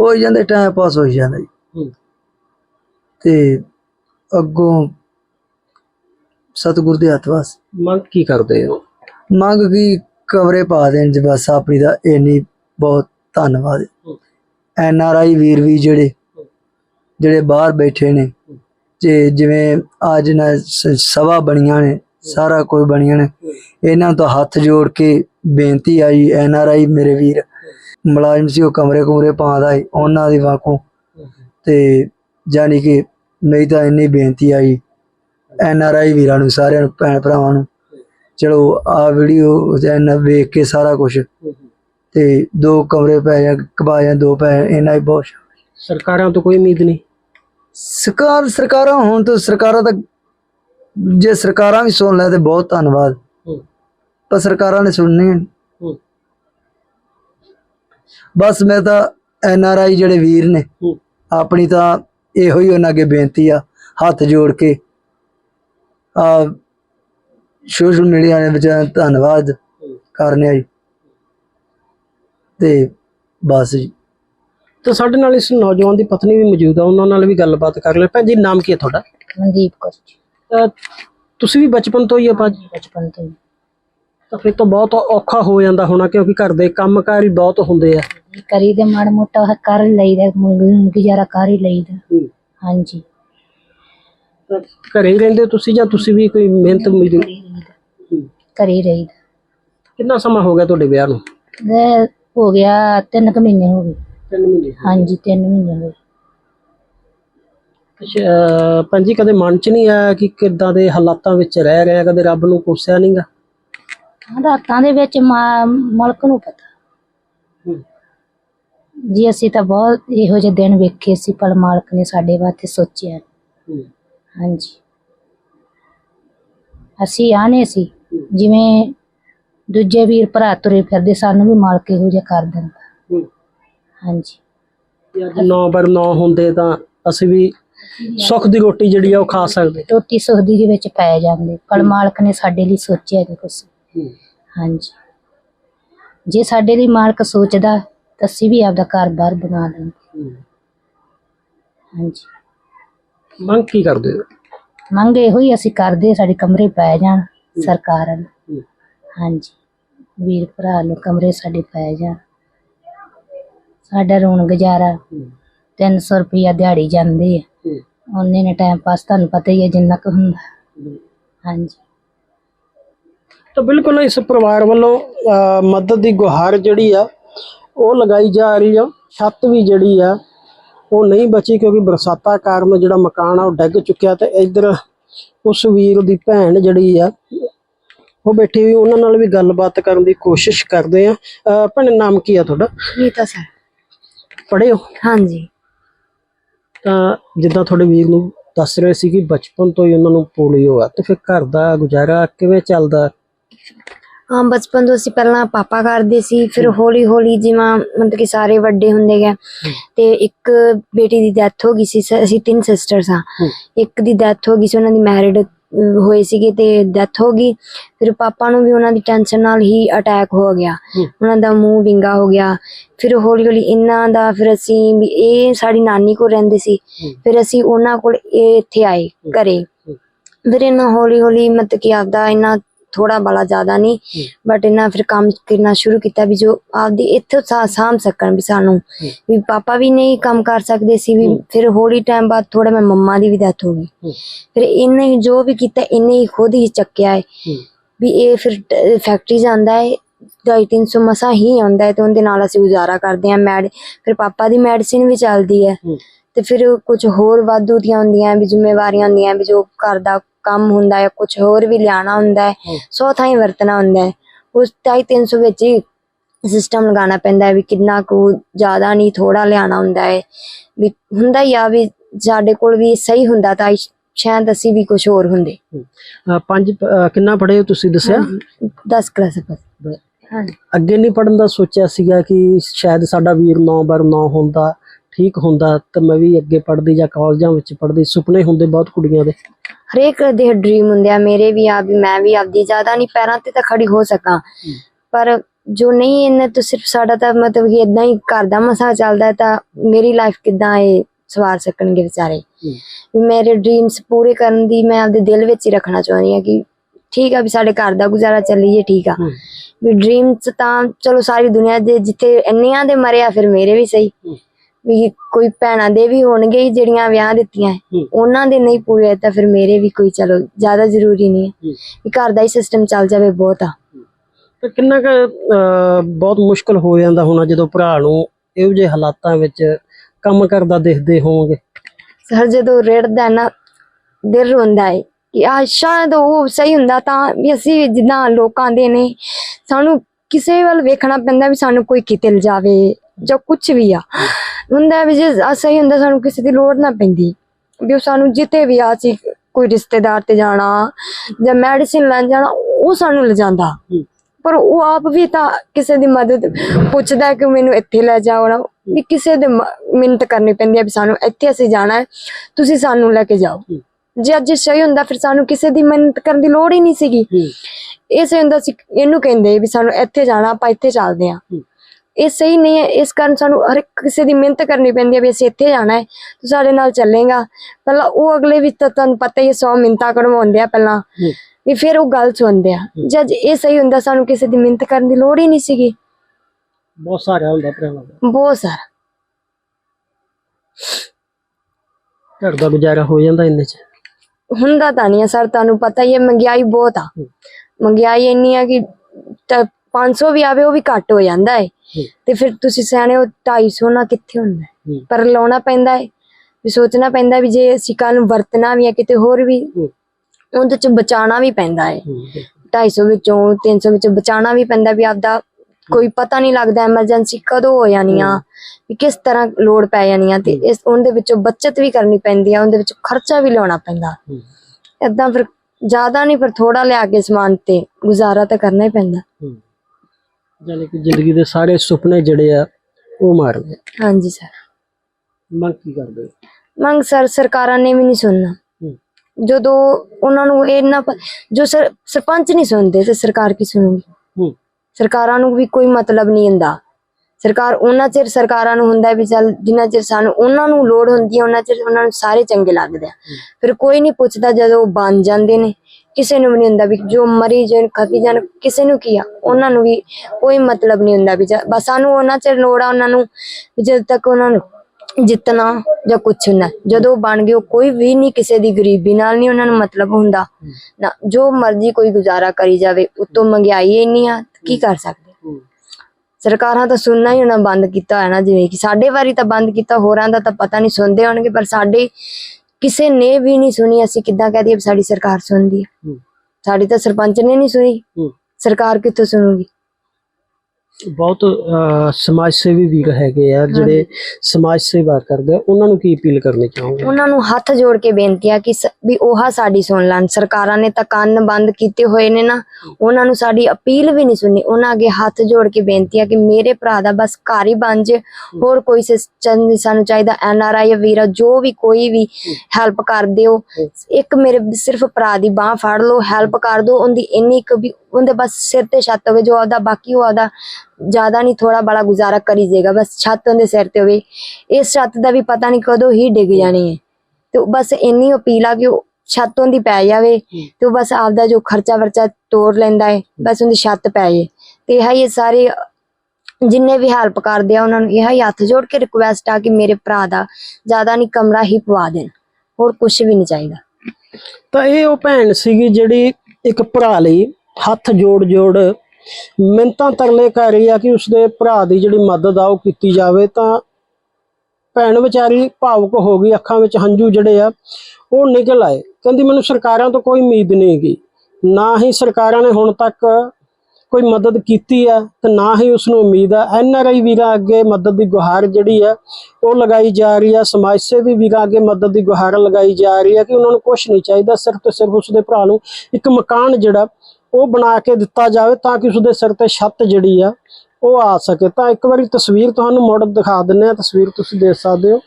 ਹੋ ਜਾਂਦਾ ਟਾਈਮ ਪਾਸ ਹੋ ਹੀ ਜਾਂਦਾ ਜੀ। ਹੂੰ। ਤੇ ਅੱਗੋਂ ਸਤਿਗੁਰ ਦੇ ਹੱਥ ਵਾਸ। ਮੰਗ ਕੀ ਕਰਦੇ ਹੋ? ਮੰਗ ਕੀ ਕਵਰੇ ਪਾ ਦੇਣ ਜੀ ਬਸ ਆਪਣੀ ਦਾ ਇੰਨੀ ਬਹੁਤ ਧੰਨਵਾਦ। ਐਨ ਆਰ ਆਈ ਵੀਰ ਵੀ ਜਿਹੜੇ ਜਿਹੜੇ ਬਾਹਰ ਬੈਠੇ ਨੇ ਜੇ ਜਿਵੇਂ ਅੱਜ ਨਾ ਸ- ਸਭਾ ਬਣੀਆਂ ਨੇ ਸਾਰਾ ਕੋਈ ਬਣੀਆਂ ਨੇ। ਇਹਨਾਂ ਤੋਂ ਹੱਥ ਜੋੜ ਕੇ ਬੇਨਤੀ ਆਈ ਐਨ ਆਰ ਆਈ ਮੇਰੇ ਵੀਰ ਮੁਲਾਜ਼ਮ ਸੀ ਉਹ ਕਮਰੇ ਕਮਰੇ ਪਾਉਂਦਾ ਏ ਉਹਨਾਂ ਦੀ ਵਾਕੋਂ। ਤੇ ਜਾਨੀ ਕਿ ਮੇਰੀ ਤਾਂ ਇੰਨੀ ਬੇਨਤੀ ਆਈ ਐਨ ਆਰ ਆਈ ਵੀਰਾਂ ਨੂੰ ਸਾਰਿਆਂ ਨੂੰ ਭੈਣ ਭਰਾਵਾਂ ਨੂੰ। ਚਲੋ ਆ ਵੀਡੀਓ ਇਹਨਾਂ ਵੇਖ ਕੇ ਸਾਰਾ ਕੁਝ ਤੇ ਦੋ ਕਮਰੇ ਪੈ ਜਾਂ ਕਬਾ ਜਾਂ ਦੋ ਪੈ ਇਹਨਾਂ ਹੀ ਬਹੁਤ ਸਰਕਾਰਾਂ ਤੋਂ ਕੋਈ ਉਮੀਦ ਨਹੀਂ? ਸਰਕਾਰ ਸਰਕਾਰਾਂ ਹੁਣ ਤਾਂ ਸਰਕਾਰਾਂ ਤਾਂ ਜੇ ਸਰਕਾਰਾਂ ਵੀ ਸੁਣ ਲੈ ਤੇ ਬਹੁਤ ਧੰਨਵਾਦ। ਪਰ ਸਰਕਾਰਾਂ ਨੇ ਸੁਣਨੀ। ਬਸ ਮੈਂ ਤਾਂ ਐਨ ਆਰ ਆਈ ਜਿਹੜੇ ਵੀਰ ਨੇ। ਆਪਣੀ ਤਾਂ ਇਹੋ ਹੀ ਉਹਨਾਂ ਅੱਗੇ ਬੇਨਤੀ ਆ ਹੱਥ ਜੋੜ ਕੇ। ਆ ਸੋਸ਼ਲ ਮੀਡੀਆ ਨੇ ਵਿੱਚ ਧੰਨਵਾਦ ਕਰਨੇ ਆ ਜੀ। ਤੇ ਬਸ ਜੀ। ਤਾਂ ਸਾਡੇ ਨਾਲ ਇਸ ਨੌਜਵਾਨ ਦੀ ਪਤਨੀ ਵੀ ਮੌਜੂਦ ਆ ਉਹਨਾਂ ਨਾਲ ਵੀ ਗੱਲਬਾਤ ਕਰ ਲੈ ਭੈਣ ਜੀ ਨਾਮ ਕੀ ਹੈ ਤੁਹਾਡਾ? ਮਨਦੀਪ ਕੌਰ ਤੁਸੀਂ ਵੀ ਬਚਪਨ ਤੋਂ ਹੀ ਆ ਭਾਜੀ ਬਚਪਨ ਤੋਂ ਹੀ। ਤਾਂ ਫਿਰ ਤਾਂ ਬਹੁਤ ਔਖਾ ਹੋ ਜਾਂਦਾ ਹੋਣਾ ਕਿਉਂਕਿ ਘਰ ਦੇ ਕੰਮਕਾਰ ਹੀ ਬਹੁਤ ਹੁੰਦੇ ਆ। ਕਰੀ ਦੇ ਮਾੜਾ ਮੋਟਾ ਕਰ ਲਈਦਾ ਗੁਜ਼ਾਰਾ ਕਰ ਹੀ ਲਈਦਾ। ਹਾਂਜੀ। ਤਾਂ ਘਰੇ ਹੀ ਰਹਿੰਦੇ ਹੋ ਤੁਸੀਂ ਜਾਂ ਤੁਸੀਂ ਵੀ ਕੋਈ ਮਿਹਨਤ ਮਜ਼ਦੂਰੀ? ਹੀ। ਰਹੀਦਾ। ਕਿੰਨਾ ਸਮਾਂ ਹੋ ਗਿਆ ਤੁਹਾਡੇ ਵਿਆਹ ਨੂੰ? ਇਹ ਹੋ ਗਿਆ ਤਿੰਨ ਕੁ ਮਹੀਨੇ ਹੋ ਗਏ। 3 ਮਹੀਨੇ ਹਾਂਜੀ ਤਿੰਨ ਮਹੀਨੇ ਹੋ ਗਏ। ਅੱਛਾ ਪੰਜੀ ਕਦੇ ਮਨ ਚ ਨਹੀਂ ਆਇਆ ਕਿ ਕਿੱਦਾਂ ਦੇ ਹਾਲਾਤਾਂ ਵਿੱਚ ਰਹਿ ਰਹੇ ਆ ਕਦੇ ਰੱਬ ਨੂੰ ਕੋਸਿਆ ਨਹੀਂਗਾ ਹਾਲਾਤਾਂ ਦੇ ਵਿੱਚ ਮਾ- ਮਾਲਕ ਨੂੰ ਪਤਾ। ਜੀ ਅਸੀਂ ਤਾਂ ਬਹੁਤ ਇਹੋ ਜਿਹੇ ਦਿਨ ਵੇਖੇ ਸੀ ਪਰ ਮਾਲਕ ਨੇ ਸਾਡੇ ਵਾਸਤੇ ਸੋਚਿਆ। ਹਾਂਜੀ। ਅਸੀਂ ਆਨੇ ਸੀ ਜਿਵੇਂ ਦੂਜੇ ਵੀਰ ਭਰਾ ਤੁਰੇ ਫਿਰਦੇ ਸਾਨੂੰ ਵੀ ਮਾਲਕ ਇਹੋ ਜਿਹਾ ਕਰ ਦਿੰਦਾ। ਹਾਂਜੀ। ਜੇ ਅੱਜ 9 ਬਰ 9 ਹੁੰਦੇ ਤਾਂ ਅਸੀਂ ਵੀ ਸੁੱਖ ਦੀ ਰੋਟੀ ਜਿਹੜੀ ਆ ਉਹ ਖਾ ਸਕਦੇ। ਰੋਟੀ ਸੁਖਦੀ ਦੇ ਵਿੱਚ ਪੈ ਜਾਂਦੇ। ਪਰ ਮਾਲਕ ਨੇ ਸਾਡੇ ਲਈ ਸੋਚਿਆ ਨਹੀਂ ਕੁਛ। ਹਾਂਜੀ। ਜੇ ਸਾਡੇ ਲਈ ਮਾਲਕ ਸੋਚਦਾ ਤਾਂ ਅਸੀਂ ਵੀ ਆਪਦਾ ਘਰ-ਬਾਰ ਬਣਾ ਲੈਂਦੇ। ਹਾਂਜੀ। ਮੰਗ ਕੀ ਕਰਦੇ ਹੋ? ਮੰਗ ਇਹੋ ਹੀ ਅਸੀਂ ਕਰਦੇ ਸਾਡੇ ਕਮਰੇ ਪੈ ਜਾਣ ਸਰਕਾਰ ਹਾਂਜੀ। ਵੀਰ ਭਰਾ ਨੂੰ ਕਮਰੇ ਸਾਡੇ ਪੈ ਜਾਣ। ਸਾਡਾ ਰੋਣ ਗੁਜ਼ਾਰਾ 300 ਰੁਪਇਆ ਦਿਹਾੜੀ ਜਾਂਦੇ ਆ। ਉਹਨੇ ਨੇ ਟਾਈਮ ਪਾਸ ਤੁਹਾਨੂੰ ਪਤਾ ਹੀ ਹੈ ਜਿੰਨਾ ਕੁ ਹੁੰਦਾ। ਹਾਂਜੀ। ਤਾਂ ਬਿਲਕੁਲ ਇਸ ਪਰਿਵਾਰ ਵੱਲੋਂ ਮਦਦ ਦੀ ਗੁਹਾਰ ਜਿਹੜੀ ਆ ਉਹ ਲਗਾਈ ਜਾ ਰਹੀ ਆ। ਛੱਤ ਵੀ ਜਿਹੜੀ ਆ ਉਹ ਨਹੀਂ ਬਚੀ ਕਿਉਂਕਿ ਬਰਸਾਤਾਂ ਕਾਰਨ ਜਿਹੜਾ ਮਕਾਨ ਆ ਉਹ ਡਿੱਗ ਚੁੱਕਿਆ ਤੇ ਇੱਧਰ ਉਸ ਵੀਰ ਦੀ ਭੈਣ ਜਿਹੜੀ ਆ ਉਹ ਬੈਠੀ ਹੋਈ ਉਹਨਾਂ ਨਾਲ ਵੀ ਗੱਲਬਾਤ ਕਰਨ ਦੀ ਕੋਸ਼ਿਸ਼ ਕਰਦੇ ਆ। ਭੈਣ ਨਾਮ ਕੀ ਆ ਤੁਹਾਡਾ? ਨੀਤਾ ਸਰ। ਪੜ੍ਹੇ ਹੋ? ਹਾਂਜੀ। ਤਾਂ ਜਿੱਦਾਂ ਤੁਹਾਡੇ ਵੀਰ ਨੂੰ ਦੱਸ ਰਹੇ ਸੀ ਕਿ ਬਚਪਨ ਤੋਂ ਹੀ ਉਹਨਾਂ ਨੂੰ ਪੋਲੀਓ ਆ ਤੇ ਫਿਰ ਘਰ ਦਾ ਗੁਜ਼ਾਰਾ ਕਿਵੇਂ ਚੱਲਦਾ? ਹਾਂ ਬਚਪਨ ਤੋਂ ਅਸੀਂ ਪਹਿਲਾਂ ਪਾਪਾ ਕਰਦੇ ਸੀ ਫਿਰ ਹੌਲੀ ਹੌਲੀ ਜਿਵੇਂ ਮਤਲਬ ਕਿ ਸਾਰੇ ਵੱਡੇ ਹੁੰਦੇ ਗਏ ਤੇ ਇੱਕ ਬੇਟੀ ਦੀ ਡੈਥ ਹੋ ਗਈ ਸੀ ਸ- ਅਸੀਂ ਤਿੰਨ ਸਿਸਟਰਸ ਹਾਂ। ਇੱਕ ਦੀ ਡੈਥ ਹੋ ਗਈ ਸੀ ਉਹਨਾਂ ਦੀ ਮੈਰਿਡ ਹੋਏ ਸੀਗੇ ਤੇ ਡੈਥ ਹੋ ਗਈ। ਫਿਰ ਪਾਪਾ ਨੂੰ ਵੀ ਉਹਨਾਂ ਦੀ ਟੈਨਸ਼ਨ ਨਾਲ ਹੀ ਅਟੈਕ ਹੋ ਗਿਆ। ਉਹਨਾਂ ਦਾ ਮੂੰਹ ਵਿੰਗਾ ਹੋ ਗਿਆ। ਫਿਰ ਹੌਲੀ ਹੌਲੀ ਇਹਨਾਂ ਦਾ ਫਿਰ ਅਸੀਂ ਵੀ ਇਹ ਸਾਡੀ ਨਾਨੀ ਕੋਲ ਰਹਿੰਦੇ ਸੀ। ਫਿਰ ਅਸੀਂ ਉਹਨਾਂ ਕੋਲ ਇਹ ਇੱਥੇ ਆਏ ਘਰੇ। ਫਿਰ ਇਹਨਾਂ ਹੌਲੀ ਹੌਲੀ ਮਤਲਬ ਕਿ ਆਪਦਾ ਇਹਨਾਂ ਥੋੜਾ ਬੜਾ ਜ਼ਿਆਦਾ ਨਹੀਂ। ਬਟ ਇਹਨਾਂ ਫਿਰ ਕੰਮ ਕਰਨਾ ਸ਼ੁਰੂ ਕੀਤਾ ਵੀ ਜੋ ਆਪਦੀ ਇੱਥੇ ਸਾਂਭ ਸਕਣ ਵੀ ਸਾਨੂੰ। ਵੀ ਪਾਪਾ ਵੀ ਨਹੀਂ ਕੰਮ ਕਰ ਸਕਦੇ ਸੀ ਵੀ ਫਿਰ ਹੌਲੀ ਟਾਈਮ ਬਾਅਦ ਥੋੜਾ ਮੈਂ ਮੰਮਾ ਦੀ ਵੀ ਡੈਥ ਹੋ ਗਈ। ਫਿਰ ਇਹਨੇ ਹੀ ਜੋ ਵੀ ਕੀਤਾ ਇਹਨੇ ਹੀ ਖੁਦ ਹੀ ਚੱਕਿਆ ਹੈ। ਵੀ ਇਹ ਫਿਰ ਫੈਕਟਰੀ ਜਾਂਦਾ ਹੈ 250 ਮਸਾ ਹੀ ਆਉਂਦਾ ਹੈ ਤੇ ਉਹਦੇ ਨਾਲ ਅਸੀਂ ਗੁਜ਼ਾਰਾ ਕਰਦੇ ਹਾਂ ਮੈਡ ਫਿਰ ਪਾਪਾ ਦੀ ਮੈਡੀਸਿਨ ਵੀ ਚੱਲਦੀ ਹੈ। ਤੇ ਫਿਰ ਕੁਝ ਹੋਰ ਵਾਧੂ ਦੀਆਂ ਹੁੰਦੀਆਂ ਵੀ ਜ਼ਿੰਮੇਵਾਰੀਆਂ ਹੁੰਦੀਆਂ ਵੀ ਜੋ ਘਰ ਦਾ ਕੰਮ ਹੁੰਦਾ ਹੈ ਕੁਝ ਹੋਰ ਵੀ ਲਿਆਣਾ ਹੁੰਦਾ ਹੈ। ਸੌ ਥਾਈਂ ਵਰਤਣਾ ਹੁੰਦਾ ਹੈ। ਉਸ 250 ਵਿੱਚ ਹੀ ਸਿਸਟਮ ਲਗਾਉਣਾ ਪੈਂਦਾ ਹੈ ਵੀ ਕਿੰਨਾ ਕੁ ਜ਼ਿਆਦਾ ਨਹੀਂ ਥੋੜਾ ਲਿਆਣਾ ਹੁੰਦਾ ਹੈ। ਵੀ ਹੁੰਦਾ ਹੀ ਆ ਵੀ ਸਾਡੇ ਕੋਲ ਵੀ ਸਹੀ ਹੁੰਦਾ ਤਾਂ ਸ਼ਾਇਦ ਅਸੀਂ ਵੀ ਕੁਝ ਹੋਰ ਹੁੰਦੇ। ਪੰਜ ਕਿੰਨਾ ਪੜ੍ਹੇ ਹੋ ਤੁਸੀਂ ਦੱਸਿਆ? 10 ਕਲਾਸ ਬਸ। ਅੱਗੇ ਨਹੀਂ ਪੜਨ ਦਾ ਸੋਚਿਆ ਸੀਗਾ ਕਿ ਸ਼ਾਇਦ ਸਾਡਾ ਵੀਰ 9 ਬਰ 9 ਹੁੰਦਾ ਠੀਕ ਹੁੰਦਾ ਤਾਂ ਮੈਂ ਵੀ ਅੱਗੇ ਪੜ੍ਹਦੀ ਜਾਂ ਕਾਲਜਾਂ ਵਿੱਚ ਪੜ੍ਹਦੀ ਸੁਪਨੇ ਹੁੰਦੇ ਬਹੁਤ ਕੁੜੀਆਂ ਦੇ। ਹਰੇਕ ਦੇ ਡ੍ਰੀਮ ਹੁੰਦੇ ਆ ਮੇਰੇ ਵੀ ਆ ਵੀ ਮੈਂ ਵੀ ਆਪਦੀ ਜ਼ਿਆਦਾ ਨਹੀਂ ਪੈਰਾਂ ਤੇ ਤਾਂ ਖੜੀ ਹੋ ਸਕਾਂ। ਪਰ ਜੋ ਨਹੀਂ ਇਹਨੇ ਤਾਂ ਸਿਰਫ ਸਾਡਾ ਤਾਂ ਮਤਲਬ ਕਿ ਇਦਾਂ ਹੀ ਘਰ ਦਾ ਮਸਾ ਚੱਲਦਾ ਤਾਂ ਮੇਰੀ ਲਾਈਫ ਕਿੱਦਾਂ ਇਹ ਸਵਾਰ ਸਕਣਗੇ ਵਿਚਾਰੇ? ਵੀ ਮੇਰੇ ਡ੍ਰੀਮਸ ਪੂਰੇ ਕਰਨ ਦੀ ਮੈਂ ਆਪਦੇ ਦਿਲ ਵਿੱਚ ਹੀ ਰੱਖਣਾ ਚਾਹੁੰਦੀ ਹਾਂ ਕਿ ਠੀਕ ਆ ਵੀ ਸਾਡੇ ਘਰ ਦਾ ਗੁਜ਼ਾਰਾ ਚੱਲੀਏ ਠੀਕ ਆ। ਵੀ ਡ੍ਰੀਮਸ ਤਾਂ ਚਲੋ ਸਾਰੀ ਦੁਨੀਆ ਦੇ ਜਿੱਥੇ ਇੰਨੀਆਂ ਦੇ ਮਰੇ ਆ ਫਿਰ ਮੇਰੇ ਵੀ ਸਹੀ। ਵੀ ਕੋਈ ਭੈਣਾਂ ਦੇ ਵੀ ਹੋਣਗੇ ਹੀ ਜਿਹੜੀਆਂ ਵਿਆਹ ਦਿੱਤੀਆਂ ਹੈ। ਉਹਨਾਂ ਦੇ ਨਹੀਂ ਪੂਰੇ ਤਾਂ ਫਿਰ ਮੇਰੇ ਵੀ ਕੋਈ ਚਲੋ ਜ਼ਿਆਦਾ ਜ਼ਰੂਰੀ ਨਹੀਂ ਹੈ। ਵੀ ਘਰ ਦਾ ਹੀ ਸਿਸਟਮ ਚੱਲ ਜਾਵੇ ਬਹੁਤ ਆ। ਤਾਂ ਕਿੰਨਾ ਕੁ ਅਹ, ਬਹੁਤ ਮੁਸ਼ਕਲ ਹੋ ਜਾਂਦਾ ਹੋਣਾ ਜਦੋਂ ਭਰਾ ਨੂੰ ਇਹੋ ਜਿਹੇ ਹਾਲਾਤਾਂ ਵਿੱਚ ਕੰਮ ਕਰਦਾ ਦੇਖਦੇ ਹੋਵੋਗੇ? ਸਰ ਜਦੋਂ ਰੇੜਦਾ ਨਾ ਦਿਲ ਰੋਂਦਾ ਹੈ ਕਿ ਆ ਸ਼ਾਇਦ ਉਹ ਸਹੀ ਹੁੰਦਾ ਤਾਂ ਵੀ ਅਸੀਂ ਜਿੱਦਾਂ ਲੋਕਾਂ ਦੇ ਨੇ ਸਾਨੂੰ ਕਿਸੇ ਵੱਲ ਵੇਖਣਾ ਪੈਂਦਾ ਵੀ ਸਾਨੂੰ ਕੋਈ ਕਿਤੇ ਲਿਜਾਵੇ ਜਾਂ ਕੁਝ ਵੀ ਆ। ਹੁੰਦਾ ਵੀ ਜੇ ਸਹੀ ਹੁੰਦਾ ਸਾਨੂੰ ਕਿਸੇ ਦੀ ਲੋੜ ਨਾ ਪੈਂਦੀ। ਵੀ ਉਹ ਸਾਨੂੰ ਜਿੱਥੇ ਵੀ ਆ ਸੀ ਕੋਈ ਰਿਸ਼ਤੇਦਾਰ ਤੇ ਜਾਣਾ ਜਾਂ ਮੈਡੀਸਿਨ ਲੈਣ ਜਾਣਾ ਉਹ ਸਾਨੂੰ ਲਿਜਾਂਦਾ। ਪਰ ਉਹ ਆਪ ਵੀ ਤਾਂ ਕਿਸੇ ਦੀ ਮਦਦ ਪੁੱਛਦਾ ਕਿ ਮੈਨੂੰ ਇੱਥੇ ਲੈ ਜਾਓ ਨਾ। ਵੀ ਕਿਸੇ ਦੇ ਮ- ਮਿੰਨਤ ਕਰਨੀ ਪੈਂਦੀ ਹੈ ਵੀ ਸਾਨੂੰ ਇੱਥੇ ਅਸੀਂ ਜਾਣਾ ਹੈ ਤੁਸੀਂ ਸਾਨੂੰ ਲੈ ਕੇ ਜਾਓ। ਜੇ ਅੱਜ ਸਹੀ ਹੁੰਦਾ ਫਿਰ ਸਾਨੂੰ ਕਿਸੇ ਦੀ ਮਿੰਨਤ ਕਰਨ ਦੀ ਲੋੜ ਹੀ ਨਹੀਂ ਸੀਗੀ। ਇਹ ਸਹੀ ਹੁੰਦਾ ਸੀ ਇਹਨੂੰ ਕਹਿੰਦੇ ਵੀ ਸਾਨੂੰ ਇੱਥੇ ਜਾਣਾ ਆਪਾਂ ਇੱਥੇ ਚੱਲਦੇ ਹਮ। ਇਹ ਸਹੀ ਨਹੀਂ ਹੈ। ਇਸ ਕਾਰਨ ਸਾਨੂੰ ਹਰ ਇੱਕ ਕਿਸੇ ਦੀ ਮਿਹਨਤ ਕਰਨੀ ਪੈਂਦੀ ਹੈ ਵੀ ਅਸੀਂ ਇੱਥੇ ਜਾਣਾ ਹੈ ਤੂੰ ਸਾਡੇ ਨਾਲ ਚੱਲੇਗਾ। ਪਹਿਲਾਂ ਉਹ ਅਗਲੇ ਵੀ ਤਾਂ ਤੁਹਾਨੂੰ ਪਤਾ ਹੀ ਹੈ 100 ਮਿੰਤਾ ਕਰਵਾਉਂਦੇ ਆ ਪਹਿਲਾਂ। ਵੀ ਫਿਰ ਉਹ ਗੱਲ ਸੁਣਦੇ ਆ। ਜੇ ਅੱਜ ਇਹ ਸਹੀ ਹੁੰਦਾ ਸਾਨੂੰ ਕਿਸੇ ਦੀ ਮਿਹਨਤ ਕਰਨ ਦੀ ਲੋੜ ਹੀ ਨਹੀਂ ਸੀਗੀ। ਬਹੁਤ ਸਾਰਾ ਹੁੰਦਾ ਦਾ। ਬਹੁਤ ਸਾਰਾ। ਘਰ ਦਾ ਗੁਜ਼ਾਰਾ ਹੋ ਜਾਂਦਾ ਇੰਨੇ ਚ। ਹੁੰਦਾ ਤਾਂ ਨਹੀਂ ਸਰ ਤੁਹਾਨੂੰ ਪਤਾ ਹੀ ਹੈ ਮਹਿੰਗਾਈ ਬਹੁਤ ਆ। ਮੰਗਿਆਈ ਇੰਨੀ ਆ ਕਿ ਤਾਂ 500 ਵੀ ਆਵੇ ਉਹ ਵੀ ਘੱਟ ਹੋ ਜਾਂਦਾ ਹੂੰ। ਤੇ ਫਿਰ ਤੁਸੀਂ ਸਿਆਣੇ ਹੋ 250 ਨਾਲ ਕਿੱਥੇ ਹੁੰਦਾ। ਪਰ ਲਾਉਣਾ ਪੈਂਦਾ ਹੈ ਵੀ ਸੋਚਣਾ ਪੈਂਦਾ ਵੀ ਜੇ ਅਸੀਂ ਕੱਲ ਨੂੰ ਵਰਤਣਾ ਵੀ ਹੈ ਕਿਤੇ ਹੋਰ ਵੀ। ਉਹਦੇ ਚ ਬਚਾਉਣਾ ਵੀ ਪੈਂਦਾ ਹੈ। ਹੂੰ, 250 ਵਿੱਚੋਂ 300 ਵਿੱਚੋਂ ਬਚਾਉਣਾ ਵੀ ਪੈਂਦਾ ਵੀ ਆਪਦਾ ਕੋਈ ਪਤਾ ਨਹੀਂ ਲੱਗਦਾ ਐਮਰਜੈਂਸੀ ਕਦੋਂ ਹੋ ਜਾਣੀ ਆ ਵੀ ਕਿਸ ਤਰ੍ਹਾਂ ਲੋੜ ਪੈ ਜਾਣੀ ਆ ਤੇ ਇਸ ਉਹਦੇ ਵਿੱਚੋਂ ਬੱਚਤ ਵੀ ਕਰਨੀ ਪੈਂਦੀ ਆ ਉਹਦੇ ਵਿੱਚ ਖਰਚਾ ਵੀ ਲਾਉਣਾ ਪੈਂਦਾ। ਏਦਾਂ ਫਿਰ ਜ਼ਿਆਦਾ ਨਹੀਂ ਪਰ ਥੋੜਾ ਲਿਆ ਕੇ ਸਮਾਨ ਤੇ ਗੁਜ਼ਾਰਾ ਤਾਂ ਕਰਨਾ ਹੀ ਪੈਂਦਾ। ਜਾਣੀ ਕਿ ਜ਼ਿੰਦਗੀ ਦੇ ਸਾਰੇ ਸੁਪਨੇ ਜਿਹੜੇ ਆ ਉਹ ਮਾਰ ਗਏ। ਹਾਂਜੀ ਸਰ। ਮੰਗ ਕੀ ਕਰਦੇ? ਮੰਗ ਸਰ ਸਰਕਾਰਾਂ ਨੇ ਵੀ ਨਹੀਂ ਸੁਣਨਾ। ਜਦੋਂ ਉਹਨਾਂ ਨੂੰ ਇਹ ਨਾ ਪ- ਜੋ ਸਰ ਸਰਪੰਚ ਨਹੀਂ ਸੁਣਦੇ ਤੇ ਸਰਕਾਰ ਕੀ ਸੁਣੂਗੀ? ਸਰਕਾਰਾਂ ਨੂੰ ਵੀ ਕੋਈ ਮਤਲਬ ਨਹੀਂ ਹੁੰਦਾ। ਸਰਕਾਰ ਉਹਨਾਂ ਚਿਰ ਸਰਕਾਰਾਂ ਨੂੰ ਹੁੰਦਾ ਵੀ ਚੱਲ ਜਿੰਨਾ ਚਿਰ ਸਾਨੂੰ ਉਹਨਾਂ ਨੂੰ ਲੋੜ ਹੁੰਦੀ ਹੈ ਉਹਨਾਂ ਚਿਰ ਉਹਨਾਂ ਨੂੰ ਸਾਰੇ ਚੰਗੇ ਲੱਗਦੇ ਆ। ਫਿਰ ਕੋਈ ਨਹੀਂ ਪੁੱਛਦਾ ਜਦੋਂ ਬਣ ਜਾਂਦੇ ਨੇ। ਕਿਸੇ ਨੂੰ ਵੀ ਨਹੀਂ ਹੁੰਦਾ ਵੀ ਜੋ ਮਰੀ ਜਾਣ ਖਪੀ ਜਾਣ ਕਿਸੇ ਨੂੰ ਕੀ ਆ? ਉਹਨਾਂ ਨੂੰ ਵੀ ਕੋਈ ਮਤਲਬ ਨਹੀਂ ਹੁੰਦਾ ਵੀ ਜਾਂ- ਬਸ ਸਾਨੂੰ ਉਹਨਾਂ ਚਿਰ ਲੋੜ ਆ ਉਹਨਾਂ ਨੂੰ ਵੀ ਜਦ ਤੱਕ ਉਹਨਾਂ ਨੂੰ ਜਿੱਤਣਾ ਜਾਂ ਕੁਛ ਨਾ ਜਦੋਂ ਬਣ ਗਏ ਉਹ ਕੋਈ ਵੀ ਨਹੀਂ ਕਿਸੇ ਦੀ ਗਰੀਬੀ ਨਾਲ ਨਹੀਂ ਉਹਨਾਂ ਨੂੰ ਮਤਲਬ ਹੁੰਦਾ। ਨਾ ਜੋ ਮਰਜ਼ੀ ਕੋਈ ਗੁਜ਼ਾਰਾ ਕਰੀ ਜਾਵੇ ਉਤੋਂ ਮੰਗਿਆਈ ਇੰਨੀ ਆ ਕੀ ਕਰ ਸਕਦੇ? ਸਰਕਾਰਾਂ ਤਾਂ ਸੁਣਨਾ ਹੀ ਉਹਨਾਂ ਬੰਦ ਕੀਤਾ ਹੋਇਆ ਨਾ ਜਿਵੇਂ ਕਿ ਸਾਡੇ ਵਾਰੀ ਤਾਂ ਬੰਦ ਕੀਤਾ ਹੋਰਾਂ ਦਾ ਤਾਂ ਪਤਾ ਨਹੀਂ ਸੁਣਦੇ ਹੋਣਗੇ ਪਰ ਸਾਡੇ ਕਿਸੇ ਨੇ ਵੀ ਨਹੀਂ ਸੁਣੀ ਅਸੀਂ ਕਿੱਦਾਂ ਕਹਿ ਦਈਏ ਵੀ ਸਾਡੀ ਸਰਕਾਰ ਸੁਣਦੀ ਹੈ। ਸਾਡੀ ਤਾਂ ਸਰਪੰਚ ਨੇ ਨਹੀਂ ਸੁਣੀ। ਸਰਕਾਰ ਕਿੱਥੋਂ ਸੁਣੂਗੀ? ਬਹੁਤ ਅਹ, ਸਮਾਜ ਸੇਵੀ ਵੀਰ ਹੈਗੇ ਆ ਜਿਹੜੇ ਸਮਾਜ ਸੇਵਾ ਕਰਦੇ ਆ ਉਹਨਾਂ ਨੂੰ ਕੀ ਅਪੀਲ ਕਰਨੀ ਚਾਹੋਗੇ? ਉਹਨਾਂ ਨੂੰ ਹੱਥ ਜੋੜ ਕੇ ਬੇਨਤੀ ਆ ਕਿ ਸ- ਵੀ ਉਹ ਸਾਡੀ ਸੁਣ ਲੈਣ। ਸਰਕਾਰਾਂ ਨੇ ਤਾਂ ਕੰਨ ਬੰਦ ਕੀਤੇ ਹੋਏ ਨੇ ਨਾ ਉਹਨਾਂ ਨੂੰ ਸਾਡੀ ਅਪੀਲ ਵੀ ਨਹੀਂ ਸੁਣਨੀ। ਉਹਨਾਂ ਅੱਗੇ ਹੱਥ ਜੋੜ ਕੇ ਬੇਨਤੀ ਆ ਕਿ ਮੇਰੇ ਭਰਾ ਦਾ ਬਸ ਘਰ ਹੀ ਬਣ ਜੇ ਹੋਰ ਕੋਈ ਸਿਸਟਮ ਨਹੀਂ ਸਾਨੂੰ ਚਾਹੀਦਾ। ਐਨ ਆਰ ਆਈ ਵੀਰਾ ਜੋ ਵੀ ਕੋਈ ਵੀ ਹੈਲਪ ਕਰ ਦਿਓ। ਇੱਕ ਮੇਰੇ ਸਿਰਫ ਭਰਾ ਦੀ ਬਾਹ ਫੜ ਲਓ ਹੈਲਪ ਕਰ ਦਿਓ। ਉਹਦੀ ਇੰਨੀ ਕੁ ਵੀ ਉਹਦੇ ਬਸ ਸਿਰ ਤੇ ਛੱਤ ਹੋਵੇ, ਜੋ ਆਪਦਾ ਬਾਕੀ ਉਹ ਆਪਦਾ ਜ਼ਿਆਦਾ ਨਹੀਂ ਥੋੜਾ ਬੜਾ ਗੁਜ਼ਾਰਾ ਕਰੀ ਜਾਏਗਾ। ਬਸ ਛੱਤ ਉਹਦੇ ਸਿਰ ਤੇ ਹੋਵੇ। ਇਸ ਛੱਤ ਦਾ ਵੀ ਪਤਾ ਨਹੀਂ ਕਦੋਂ ਹੀ ਡਿੱਗ ਜਾਣੀ ਹੈ। ਤੇ ਬਸ ਇੰਨੀ ਅਪੀਲ ਆ ਕਿ ਛੱਤ ਉਹਦੀ ਪੈ ਜਾਵੇ ਤੇ ਉਹ ਬਸ ਆਪਦਾ ਜੋ ਖਰਚਾ ਵਰਚਾ ਤੋੜ ਲੈਂਦਾ ਹੈ, ਬਸ ਉਹਦੀ ਛੱਤ ਪੈ ਜਾਏ। ਤੇ ਇਹ ਹੀ ਸਾਰੇ ਜਿੰਨੇ ਵੀ ਹੈਲਪ ਕਰਦੇ ਆ, ਉਹਨਾਂ ਨੂੰ ਇਹ ਹੀ ਹੱਥ ਜੋੜ ਕੇ ਰਿਕੁਐਸਟ ਆ ਕਿ ਮੇਰੇ ਭਰਾ ਦਾ ਜ਼ਿਆਦਾ ਨਹੀਂ ਕਮਰਾ ਹੀ ਪਵਾ ਦੇਣ। ਹੋਰ ਕੁਝ ਵੀ ਨਹੀਂ ਚਾਹੀਦਾ। ਤਾਂ ਇਹ ਉਹ ਭੈਣ ਸੀਗੀ ਜਿਹੜੀ ਇੱਕ ਭਰਾ ਲਈ ਹੱਥ ਜੋੜ ਜੋੜ ਮਿੰਤਾਂ ਤਰਲੇ ਕਰ ਰਹੀ ਆ ਕਿ ਉਸਦੇ ਭਰਾ ਦੀ ਜਿਹੜੀ ਮਦਦ ਆ ਉਹ ਕੀਤੀ ਜਾਵੇ, ਤਾਂ ਭੈਣ ਵਿਚਾਰੀ ਭਾਵੁਕ ਹੋ ਗਈ, ਅੱਖਾਂ ਵਿੱਚ ਹੰਝੂ ਜਿਹੜੇ ਆ, ਉਹ ਨਿਕਲ ਆਏ। ਕਹਿੰਦੀ, ਮੈਨੂੰ ਸਰਕਾਰਾਂ ਤੋਂ ਕੋਈ ਉਮੀਦ ਨਹੀਂ ਹੈਗੀ। ਨਾ ਹੀ ਸਰਕਾਰਾਂ ਨੇ ਹੁਣ ਤੱਕ ਕੋਈ ਮਦਦ ਕੀਤੀ ਹੈ ਤੇ ਨਾ ਹੀ ਉਸ ਨੂੰ ਉਮੀਦ ਆ। ਐਨ ਆਰ ਆਈ ਵੀਰਾਂ ਅੱਗੇ ਮਦਦ ਦੀ ਗੁਹਾਰ ਜਿਹੜੀ ਹੈ ਉਹ ਲਗਾਈ ਜਾ ਰਹੀ ਹੈ ਸਮਾਜ ਸੇਵੀ ਵੀਰਾਂ ਅੱਗੇ ਮਦਦ ਦੀ ਗੁਹਾਰ ਲਗਾਈ ਜਾ ਰਹੀ ਹੈ ਕਿ ਉਹਨਾਂ ਨੂੰ ਕੁਝ ਨਹੀਂ ਚਾਹੀਦਾ। ਸਿਰਫ ਤੇ ਸਿਰਫ ਉਸਦੇ ਭਰਾ ਨੂੰ ਇੱਕ ਮਕਾਨ ਜਿਹੜਾ ਉਹ ਬਣਾ ਕੇ ਦਿੱਤਾ ਜਾਵੇ ਤਾਂ ਕਿ ਉਸਦੇ ਸਿਰ ਤੇ ਛੱਤ ਜਿਹੜੀ ਆ, ਉਹ ਆ ਸਕੇ। ਤਾਂ ਇੱਕ ਵਾਰੀ ਤਸਵੀਰ ਤੁਹਾਨੂੰ ਮੁੜ ਦਿਖਾ ਦਿੰਨੇ ਆ ਤਸਵੀਰ ਤੁਸੀਂ ਦੇਖ ਸਕਦੇ ਹੋ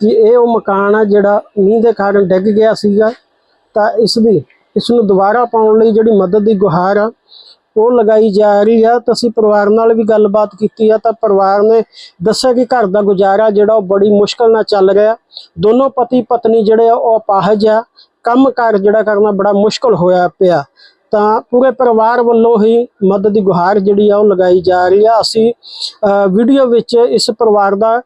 ਕਿ ਇਹ ਉਹ ਮਕਾਨ ਆ ਜਿਹੜਾ ਮੀਂਹ ਦੇ ਕਾਰਨ ਡਿੱਗ ਗਿਆ ਸੀਗਾ। ਤਾਂ ਇਸ ਦੀ, ਇਸ ਨੂੰ ਦੁਬਾਰਾ ਪਾਉਣ ਲਈ ਜਿਹੜੀ ਮਦਦ ਦੀ ਗੁਹਾਰ ਆ, ਉਹ ਲਗਾਈ ਜਾ ਰਹੀ ਆ। ਤਾਂ ਅਸੀਂ ਪਰਿਵਾਰ ਨਾਲ ਵੀ ਗੱਲਬਾਤ ਕੀਤੀ ਆ। ਤਾਂ ਪਰਿਵਾਰ ਨੇ ਦੱਸਿਆ ਕਿ ਘਰ ਦਾ ਗੁਜ਼ਾਰਾ ਜਿਹੜਾ ਉਹ ਬੜੀ ਮੁਸ਼ਕਲ ਨਾਲ ਚੱਲ ਰਿਹਾ। ਦੋਨੋਂ ਪਤੀ ਪਤਨੀ ਜਿਹੜੇ ਆ, ਉਹ ਅਪਾਹਜ ਆ। ਕੰਮ ਕੰਮਕਾਰ ਜਿਹੜਾ ਕਰਨਾ ਬੜਾ ਮੁਸ਼ਕਲ ਹੋਇਆ ਪਿਆ। ਤਾਂ ਪੂਰੇ ਪਰਿਵਾਰ ਵੱਲੋਂ ਹੀ ਮਦਦ ਦੀ ਗੁਹਾਰ ਜਿਹੜੀ ਆ ਉਹ ਲਗਾਈ ਜਾ ਰਹੀ ਆ। ਅਸੀਂ ਵੀਡੀਓ ਵਿੱਚ ਇਸ ਪਰਿਵਾਰ ਦਾ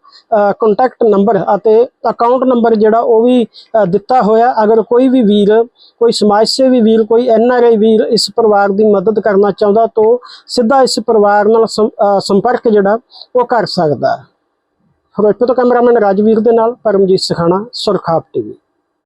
ਕੰਟੈਕਟ ਨੰਬਰ ਅਤੇ ਅਕਾਊਂਟ ਨੰਬਰ ਜਿਹੜਾ ਉਹ ਵੀ ਦਿੱਤਾ ਹੋਇਆ। ਅਗਰ ਕੋਈ ਵੀ ਵੀਰ, ਕੋਈ ਸਮਾਜ ਸੇਵੀ ਵੀਰ, ਕੋਈ ਐਨ ਆਰ ਆਈ ਵੀਰ ਇਸ ਪਰਿਵਾਰ ਦੀ ਮਦਦ ਕਰਨਾ ਚਾਹੁੰਦਾ ਤਾਂ ਸਿੱਧਾ ਇਸ ਪਰਿਵਾਰ ਨਾਲ ਸੰਪਰਕ ਜਿਹੜਾ ਉਹ ਕਰ ਸਕਦਾ। ਹੈ ਫਿਰੋਜ਼ਪੁਰ ਤੋਂ ਕੈਮਰਾਮੈਨ ਰਾਜਵੀਰ ਦੇ ਨਾਲ ਪਰਮਜੀਤ ਸਖਾਣਾ ਸੁਰਖਾਪ ਟੀਵੀ।